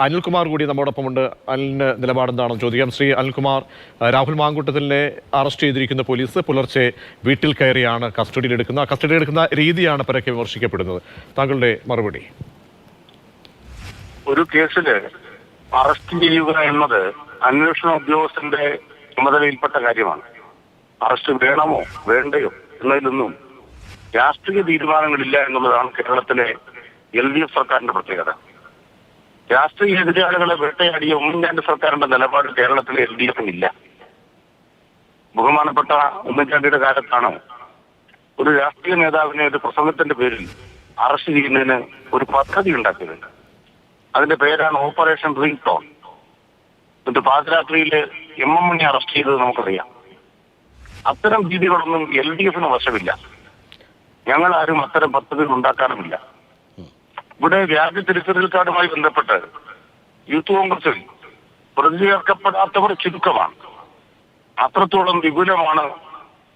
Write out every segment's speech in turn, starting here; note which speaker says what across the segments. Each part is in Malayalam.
Speaker 1: അനിൽകുമാർ കൂടി നമ്മോടൊപ്പമുണ്ട്. അനിലിന് നിലപാടെന്താണെന്ന് ചോദിക്കാം. ശ്രീ അനിൽകുമാർ രാഹുൽ മാങ്കൂട്ടത്തിനെ അറസ്റ്റ് ചെയ്തിരിക്കുന്ന പോലീസ് പുലർച്ചെ വീട്ടിൽ കയറിയാണ് കസ്റ്റഡിയിൽ എടുക്കുന്നത് ആ കസ്റ്റഡിയിൽ എടുക്കുന്ന രീതിയാണ് പരക്കെ വിമർശിക്കപ്പെടുന്നത്. താങ്കളുടെ മറുപടി.
Speaker 2: ഒരു കേസിൽ അറസ്റ്റ് ചെയ്യുക എന്നത് അന്വേഷണ ഉദ്യോഗസ്ഥന്റെ ചുമതലയിൽപ്പെട്ട കാര്യമാണ്. അറസ്റ്റ് വേണമോ വേണ്ടയോ എന്നതിലൊന്നും രാഷ്ട്രീയ തീരുമാനങ്ങളില്ല എന്നുള്ളതാണ് കേരളത്തിലെ എൽ ഡി എഫ് സർക്കാരിന്റെ പ്രത്യേകത. രാഷ്ട്രീയ എതിരാളികളെ വേട്ടയാടിയ ഉമ്മൻചാണ്ടി സർക്കാരിന്റെ നിലപാട് കേരളത്തിലെ എൽ ഡി ഇല്ല. ബഹുമാനപ്പെട്ട ഉമ്മൻചാണ്ടിയുടെ കാലത്താണ്? ഒരു രാഷ്ട്രീയ നേതാവിനെ ഒരു പ്രസംഗത്തിന്റെ പേരിൽ അറസ്റ്റ് ചെയ്യുന്നതിന് ഒരു പദ്ധതി ഉണ്ടാക്കിയത്. അതിന്റെ പേരാണ് ഓപ്പറേഷൻ റിംഗ് ടോൺ. എന്നിട്ട് പാതിരാത്രിയിൽ എം എം മണി അറസ്റ്റ് ചെയ്തത് നമുക്കറിയാം. അത്തരം രീതികളൊന്നും എൽ ഡി എഫിന് വശമില്ല. ഞങ്ങൾ ആരും അത്തരം പദ്ധതികൾ ഉണ്ടാക്കാനുമില്ല ഇവിടെ വ്യാജ തിരിച്ചറിയൽ കാർഡുമായി ബന്ധപ്പെട്ട് യൂത്ത് കോൺഗ്രസിൽ പ്രതി ചേർക്കപ്പെടാത്തവർ ചുരുക്കമാണ്. അത്രത്തോളം വിപുലമാണ്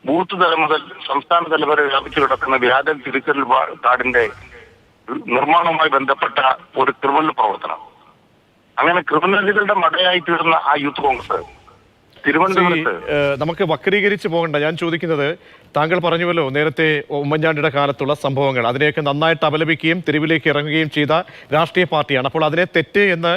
Speaker 2: ബൂത്ത് തലം മുതൽ സംസ്ഥാന തലം വരെ വ്യാപിച്ചു കിടക്കുന്ന വ്യാജ തിരിച്ചറിയൽ കാർഡിന്റെ നിർമ്മാണവുമായി ബന്ധപ്പെട്ട ഒരു ക്രിമിനൽ പ്രവർത്തനം. അങ്ങനെ ക്രിമിനലുകളുടെ മടയായി തീർന്ന ആ യൂത്ത് കോൺഗ്രസ്
Speaker 1: നമുക്ക് വക്രീകരിച്ച് പോകണ്ട. ഞാൻ ചോദിക്കുന്നത് താങ്കൾ പറഞ്ഞുവല്ലോ നേരത്തെ ഉമ്മൻചാണ്ടിയുടെ കാലത്തുള്ള സംഭവങ്ങൾ. അതിനെയൊക്കെ നന്നായിട്ട് അപലപിക്കുകയും തെരുവിലേക്ക് ഇറങ്ങുകയും ചെയ്ത രാഷ്ട്രീയ പാർട്ടിയാണ്. അപ്പോൾ അതിനെ തെറ്റ് എന്ന്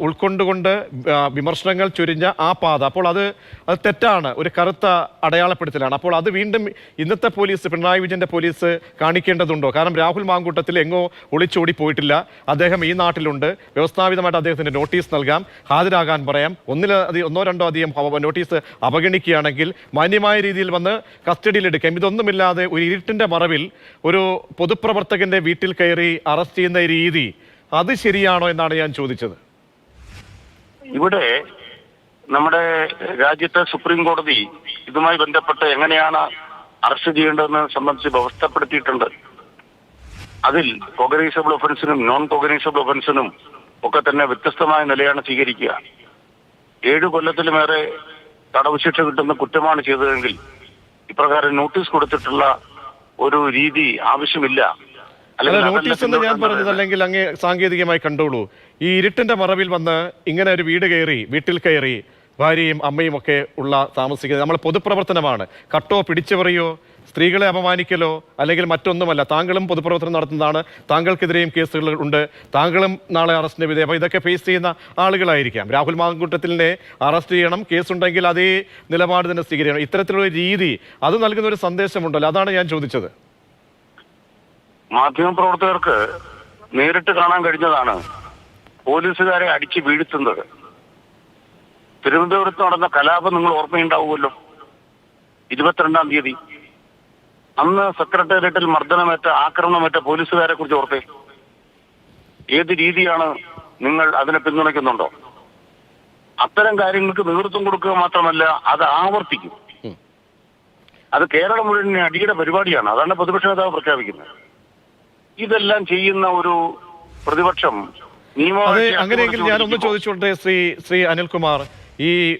Speaker 1: ഉൾക്കൊണ്ടുകൊണ്ട് വിമർശനങ്ങൾ ചൊരിഞ്ഞ ആ പാത. അപ്പോൾ അത് അത് തെറ്റാണ്. ഒരു കറുത്ത അടയാളപ്പെടുത്തലാണ്. അപ്പോൾ അത് വീണ്ടും ഇന്നത്തെ പോലീസ് പിണറായി വിജയന്റെ പോലീസ് കാണിക്കേണ്ടതുണ്ടോ? കാരണം രാഹുൽ മാങ്കൂട്ടത്തിൽ എങ്ങോ ഒളിച്ചോടി പോയിട്ടില്ല. അദ്ദേഹം ഈ നാട്ടിലുണ്ട്. വ്യവസ്ഥാപിതമായിട്ട് അദ്ദേഹത്തിന്റെ നോട്ടീസ് നൽകാം. ഹാജരാകാൻ പറയാം. ഒന്നിലധികം ഒന്നോ രണ്ടോ അധികം നോട്ടീസ് അവഗണിക്കുകയാണെങ്കിൽ മാന്യമായ രീതിയിൽ വന്ന് കസ്റ്റഡിയിലെടുക്കാം. ഇതൊന്നുമില്ലാതെ ഒരു ഇരുട്ടിന്റെ മറവിൽ ഒരു പൊതുപ്രവർത്തകന്റെ വീട്ടിൽ കയറി അറസ്റ്റ് ചെയ്യുന്ന രീതി. അത് ശരിയാണോ എന്നാണ് ഞാൻ ചോദിച്ചത്.
Speaker 2: ഇവിടെ നമ്മുടെ രാജ്യത്തെ സുപ്രീം കോടതി ഇതുമായി ബന്ധപ്പെട്ട് എങ്ങനെയാണ് അറസ്റ്റ് ചെയ്യേണ്ടതെന്ന് സംബന്ധിച്ച് വ്യവസ്ഥപ്പെടുത്തിയിട്ടുണ്ട്. അതിൽ കോഗനൈസബിൾ ഒഫൻസിനും നോൺ കോഗനൈസബിൾ ഒഫൻസിനും ഒക്കെ തന്നെ വ്യത്യസ്തമായ നിലയാണ് സ്വീകരിക്കുക. ഏഴു കൊല്ലത്തിലുമേറെ തടവ് ശിക്ഷ കിട്ടുന്ന കുറ്റമാണ് ചെയ്തതെങ്കിൽ ഇപ്രകാരം നോട്ടീസ് കൊടുത്തിട്ടുള്ള ഒരു രീതി ആവശ്യമില്ല.
Speaker 1: അല്ല നോട്ടീസ് എന്ന് ഞാൻ പറഞ്ഞത് അല്ലെങ്കിൽ അങ്ങ് സാങ്കേതികമായി കണ്ടോളൂ. ഈ ഇരുട്ടിന്റെ മറവിൽ വന്ന് ഇങ്ങനെ ഒരു വീട് കയറി വീട്ടിൽ കയറി ഭാര്യയും അമ്മയും ഒക്കെ ഉള്ള താമസിക്കുന്നത് നമ്മൾ പൊതുപ്രവർത്തനമാണ്. കട്ടോ പിടിച്ചുപറിയോ സ്ത്രീകളെ അപമാനിക്കലോ? അല്ലെങ്കിൽ മറ്റൊന്നുമല്ല താങ്കളും പൊതുപ്രവർത്തനം നടത്തുന്നതാണ്. താങ്കൾക്കെതിരെയും കേസുകൾ ഉണ്ട്. താങ്കളും നാളെ അറസ്റ്റിന് വിധേയം അപ്പോൾ ഇതൊക്കെ ഫേസ് ചെയ്യുന്ന ആളുകളായിരിക്കാം. രാഹുൽ മാങ്കുട്ടത്തിലിനെ അറസ്റ്റ് ചെയ്യണം. കേസുണ്ടെങ്കിൽ അതേ നിലപാട് തന്നെ സ്വീകരിക്കണം. ഇത്തരത്തിലുള്ള രീതി അത് നൽകുന്ന ഒരു സന്ദേശമുണ്ടല്ലോ. അതാണ് ഞാൻ ചോദിച്ചത്.
Speaker 2: മാധ്യമപ്രവർത്തകർക്ക് നേരിട്ട് കാണാൻ കഴിഞ്ഞതാണ് പോലീസുകാരെ അടിച്ച് വീഴ്ത്തുന്നത്. തിരുവനന്തപുരത്ത് നടന്ന കലാപം നിങ്ങൾ ഓർമ്മയുണ്ടാവുമല്ലോ? ഇരുപത്തിരണ്ടാം തീയതി. അന്ന് സെക്രട്ടേറിയറ്റിൽ മർദ്ദനമേറ്റ ആക്രമണമേറ്റ പോലീസുകാരെ കുറിച്ച് ഓർത്തേ. ഏത് രീതിയാണ് നിങ്ങൾ അതിനെ പിന്തുണയ്ക്കുന്നുണ്ടോ? അത്തരം കാര്യങ്ങൾക്ക് നേതൃത്വം കൊടുക്കുക മാത്രമല്ല അത് ആവർത്തിക്കും. അത് കേരളം മുഴുവൻ അടിയുടെ പരിപാടിയാണ്. അതാണ് പ്രതിപക്ഷ നേതാവ് പ്രഖ്യാപിക്കുന്നത്. ഇതെല്ലാം ചെയ്യുന്ന ഒരു പ്രതിപക്ഷം
Speaker 1: അതെ അങ്ങനെയെങ്കിൽ ഞാൻ ഒന്ന് ചോദിച്ചോട്ടെ ശ്രീ ശ്രീ അനിൽകുമാർ. ഈ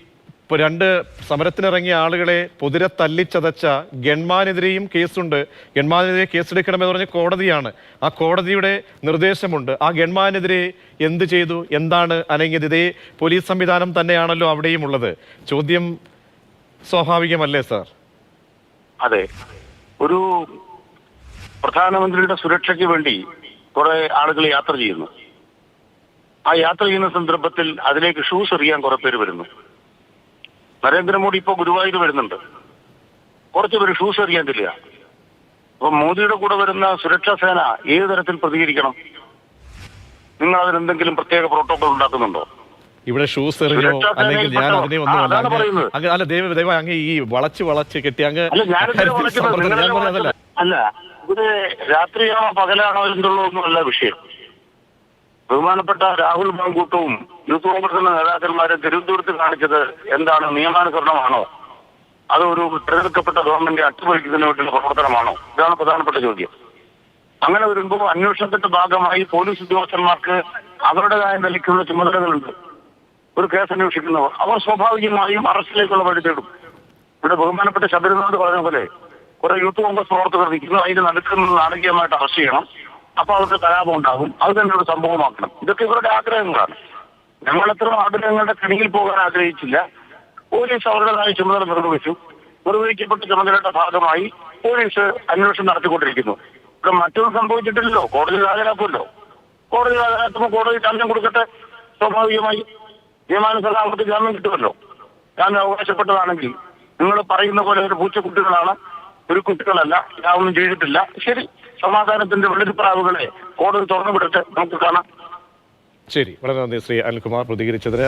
Speaker 1: രണ്ട് സമരത്തിനിറങ്ങിയ ആളുകളെ പൊതിരെ തല്ലിച്ചതച്ച ഗൺമാനെതിരെയും കേസുണ്ട്. ഗൺമാനെതിരെ കേസെടുക്കണമെന്ന് പറഞ്ഞ കോടതിയാണ്. ആ കോടതിയുടെ നിർദ്ദേശമുണ്ട്. ആ ഗൺമാനെതിരെ എന്ത് ചെയ്തു? എന്താണ് അനങ്ങിയത്? ഇതേ പോലീസ് സംവിധാനം തന്നെയാണല്ലോ അവിടെയും ഉള്ളത്. ചോദ്യം സ്വാഭാവികമല്ലേ സാർ?
Speaker 2: അതെ. ഒരു പ്രധാനമന്ത്രിയുടെ സുരക്ഷയ്ക്ക് വേണ്ടി കുറെ ആളുകൾ യാത്ര ചെയ്യുന്നു. ആ യാത്ര ചെയ്യുന്ന സന്ദർഭത്തിൽ അതിലേക്ക് ഷൂസ് എറിയാൻ കുറെ പേര് വരുന്നു. നരേന്ദ്രമോദി ഇപ്പോ ഗുരുവായൂർ വരുന്നുണ്ട്. കുറച്ച് പേര് ഷൂസ് എറിയാൻ ചെല്ലുക. അപ്പൊ മോദിയുടെ കൂടെ വരുന്ന സുരക്ഷാ സേന ഏത് തരത്തിൽ പ്രതികരിക്കണം? നിങ്ങൾ അതിനെന്തെങ്കിലും പ്രത്യേക പ്രോട്ടോകോൾ ഉണ്ടാക്കുന്നുണ്ടോ?
Speaker 1: ഇവിടെ ഷൂസ്
Speaker 2: എറിയോ
Speaker 1: അല്ലെങ്കിൽ ഞാൻ? അതിനെ. അങ്ങ് അല്ല ദൈവ ദൈവം അങ്ങ് ഈ വളച്ച് വളച്ച് കെട്ടി അങ്ങ്
Speaker 2: അല്ല ഇവിടെ രാത്രിയാണോ പകലാണോ എന്നുള്ളതൊന്നുമല്ല വിഷയം. ബഹുമാനപ്പെട്ട രാഹുൽ മാങ്കൂട്ടവും യൂത്ത് കോൺഗ്രസിന്റെ നേതാക്കന്മാരെ തിരുവനന്തപുരത്ത് കാണിച്ചത് എന്താണ്? നിയമാനുസരണമാണോ? അത് ഒരു തിരഞ്ഞെടുക്കപ്പെട്ട ഗവൺമെന്റ് അട്ടിമറിക്കുന്നതിന് വേണ്ടിയുള്ള പ്രവർത്തനമാണോ? ഇതാണ് പ്രധാനപ്പെട്ട ചോദ്യം. അങ്ങനെ വരുമ്പോൾ അന്വേഷണത്തിന്റെ ഭാഗമായി പോലീസ് ഉദ്യോഗസ്ഥന്മാർക്ക് അവരുടേതായ നിലയ്ക്കുള്ള ചുമതലകളുണ്ട്. ഒരു കേസ് അന്വേഷിക്കുന്നവർ. അവർ സ്വാഭാവികമായും അറസ്റ്റിലേക്കുള്ള വഴി തേടും ഇവിടെ ബഹുമാനപ്പെട്ട ശബരിനാഥ് പറഞ്ഞ പോലെ കുറെ യൂത്ത് കോൺഗ്രസ് പ്രവർത്തകർ നിൽക്കുന്നു. അതിന്റെ നടുക്കുന്ന നാടകീയമായിട്ട് അറസ്റ്റ് ചെയ്യണം. അപ്പൊ അവർക്ക് കലാപം ഉണ്ടാകും. അത് തന്നെ ഒരു സംഭവമാക്കണം. ഇതൊക്കെ ഇവരുടെ ആഗ്രഹങ്ങളാണ്. ഞങ്ങൾ എത്ര ആഗ്രഹങ്ങളുടെ കണിയിൽ പോകാൻ ആഗ്രഹിച്ചില്ല. പോലീസ് അവരുടേതായ ചുമതല നിർവഹിച്ചു. നിർവഹിക്കപ്പെട്ട ചുമതലയുടെ ഭാഗമായി പോലീസ് അന്വേഷണം നടത്തിക്കൊണ്ടിരിക്കുന്നു. ഇവിടെ മറ്റൊന്നും സംഭവിച്ചിട്ടില്ലല്ലോ. കോടതി ഹാജരാക്കുമല്ലോ. കോടതി ഹാജരാക്കുമ്പോൾ കോടതി ജാമ്യം കൊടുക്കട്ടെ? സ്വാഭാവികമായി നിയമാനുസരണം അവർക്ക് ജാമ്യം കിട്ടുമല്ലോ. ഞാൻ അവകാശപ്പെട്ടതാണെങ്കിൽ നിങ്ങൾ പറയുന്ന പോലെ ഒരു പൂച്ചക്കുട്ടികളാണ്. ഒരു കുട്ടികളല്ല ഒന്നും ചെയ്തിട്ടില്ല. ശരി സമാധാനത്തിന്റെ പ്രാവുകളെ കോടതി തുറന്നുവിടട്ടെ. നമുക്ക് കാണാം.
Speaker 1: ശരി വളരെ നന്ദി ശ്രീ അനിൽകുമാർ. പ്രതികരിച്ചതിന്